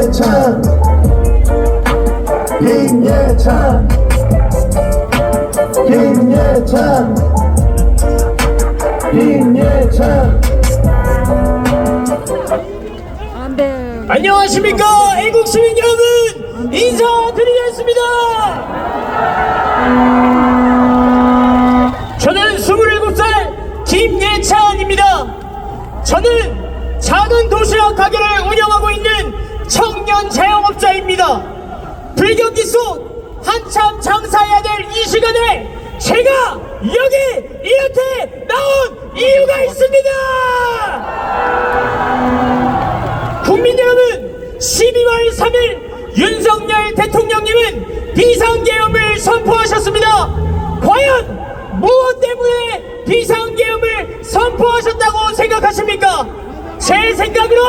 김예찬 김예찬 김예찬 김예찬. 안녕하십니까 애국 시민 여러분 인사드리겠습니다. 저는 27살 김예찬입니다. 저는 작은 도시락 가게를 운영하고 있는 청년 자영업자입니다. 불경기 속 한참 장사해야 될 이 시간에 제가 여기 이렇게 나온 이유가 있습니다. 국민 여러분 12월 3일 윤석열 대통령님은 비상계엄을 선포하셨습니다 과연 무엇 때문에 비상계엄을 선포하셨다고 생각하십니까 제 생각으로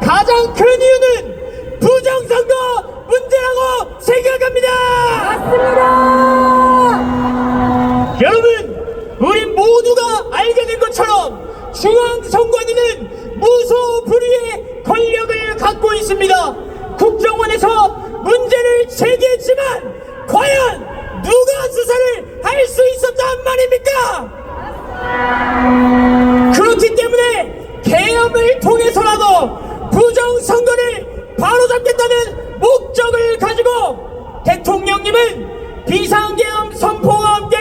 가장 큰 이유는 부정선거 문제라고 생각합니다 여러분, 우리 모두가 알게 된 것처럼 중앙 선관위는 무소불위의 권력을 갖고 있습니다. 국정원에서 문제를 제기했지만 과연 누가 수사를 할 수 있었단 말입니까? 그렇기 때문에 개엄을 통해서라도 부정선거를 바로잡겠다는 목적을 가지고 대통령님은 비상계엄 선포와 함께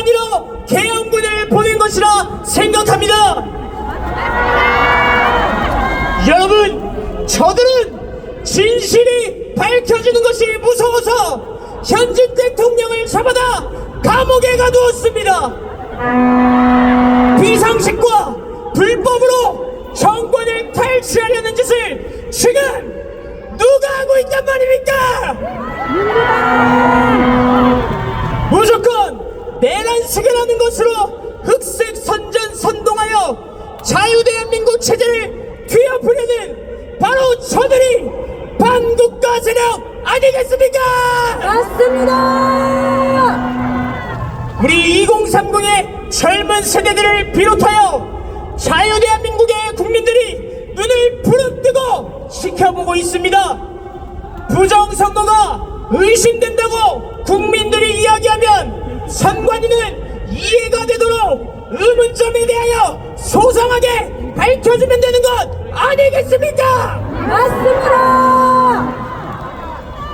보낸 것이라 생각합니다. 여러분, 저들은 진실이 밝혀지는 것이 무서워서 현직 대통령을 잡아다 감옥에 가두었습니다. 비상식과 불법으로 정권을 탈취하려는 짓을 지금 누가 하고 있단 말입니까? 무조건 내란식이라는 것으로 흑색 선전 선동하여 자유대한민국 체제를 뒤엎으려는 바로 저들이 반국가 세력 아니겠습니까? 맞습니다. 우리 2030의 젊은 세대들을 비롯하여 자유대한민국의 국민들이 눈을 부릅뜨고 지켜보고 있습니다. 부정선거가 의심된다고 국민들이 이야기하면 선관위는 이해가 되도록 의문점에 대하여 소상하게 밝혀주면 되는 것 아니겠습니까? 맞습니다.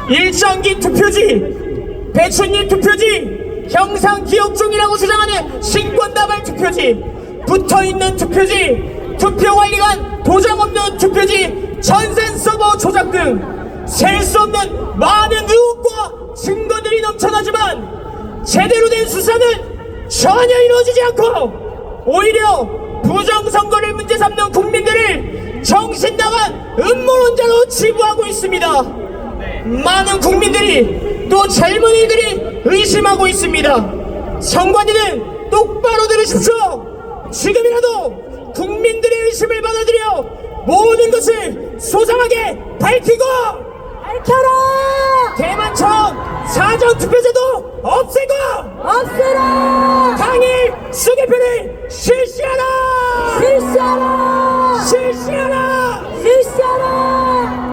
일정기 투표지, 배춘일 투표지, 형상 기억 중이라고 주장하는 신권다발 투표지, 붙어있는 투표지, 투표관리관 도장 없는 투표지, 전산 서버 조작 등 셀 수 없는 많은 의혹과 증거들이 넘쳐나지만 제대로 된 수사는 전혀 이루어지지 않고 오히려 부정선거를 문제 삼는 국민들을 정신 나간 음모론자로 치부하고 있습니다. 많은 국민들이 또 젊은이들이 의심하고 있습니다. 선관위는 똑바로 들으십시오. 지금이라도 국민들의 의심을 받아들여 모든 것을 소상하게 밝히고 밝혀라. 대만처럼 사전투표제도 없애고 없애라. 수개표를 실시하라! 실시하라. 실시하라! 실시하라.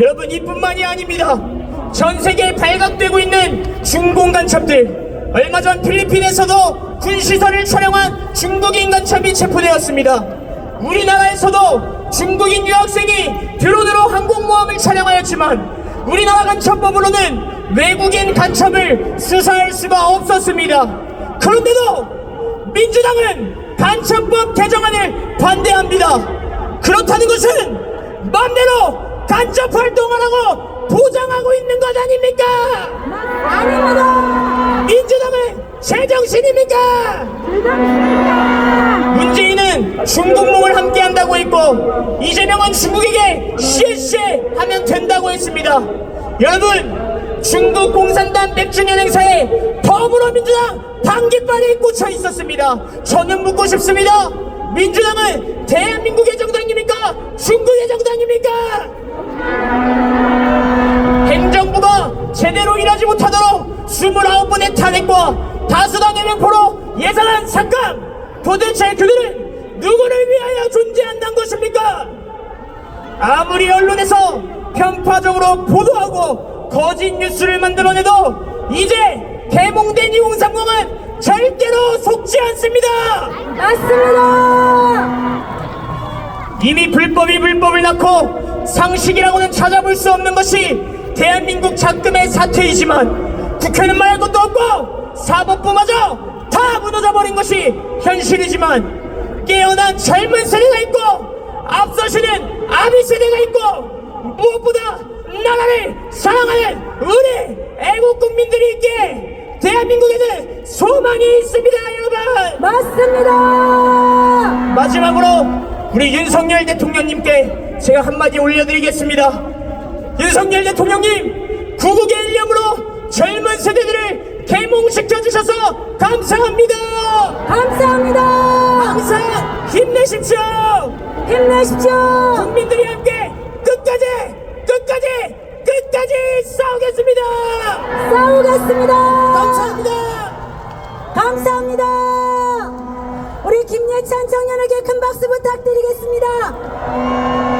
여러분 이뿐만이 아닙니다. 전 세계에 발각되고 있는 중공 간첩들. 얼마 전 필리핀에서도 군시설을 촬영한 중국인 간첩이 체포되었습니다. 우리나라에서도 중국인 유학생이 드론으로 항공모함을 촬영하였지만 우리나라 간첩법으로는 외국인 간첩을 수사할 수가 없었습니다. 그런데도 민주당은 간첩법 개정안을 반대합니다. 그렇다는 것은 맘대로 간접 활동하라고 보장하고 있는 것 아닙니까? 아닙니다. 민주당은 제정신입니까? 문재인은 중국몽을 함께 한다고 했고 이재명은 중국에게 시에시에 하면 된다고 했습니다. 여러분 중국 공산당 100주년 행사에 더불어민주당 당깃발이 꽂혀 있었습니다. 저는 묻고 싶습니다. 민주당은 대한민국의 정당입니까? 중국의 정당입니까? 행정부가 제대로 일하지 못하도록 29번의 탄핵과 다수당의 맹포로 예산안 삭감 도대체 그들은 누구를 위하여 존재한다는 것입니까? 아무리 언론에서 편파적으로 보도하고 거짓 뉴스를 만들어내도 이제 개몽된 이홍삼공은 절대로 속지 않습니다. 맞습니다. 이미 불법이 불법을 낳고 상식이라고는 찾아볼 수 없는 것이 대한민국 작금의 사태이지만 국회는 말할 것도 없고 사법부마저 다 무너져버린 것이 현실이지만 깨어난 젊은 세대가 있고 앞서시는 아비 세대가 있고 무엇보다 나라를 사랑하는 우리 애 국 국민들이 있기에 대한민국에는 소망이 있습니다 여러분 맞습니다. 마지막으로 우리 윤석열 대통령님께 제가 한마디 올려드리겠습니다. 윤석열 대통령님, 구국의 일념으로 젊은 세대들을 개몽시켜 주셔서 감사합니다. 감사합니다. 항상 힘내십시오. 힘내십시오. 국민들이 함께 끝까지, 끝까지, 끝까지 싸우겠습니다. 싸우겠습니다. 감사합니다. 감사합니다. 우리 김예찬 청년에게 큰 박수 부탁드리겠습니다.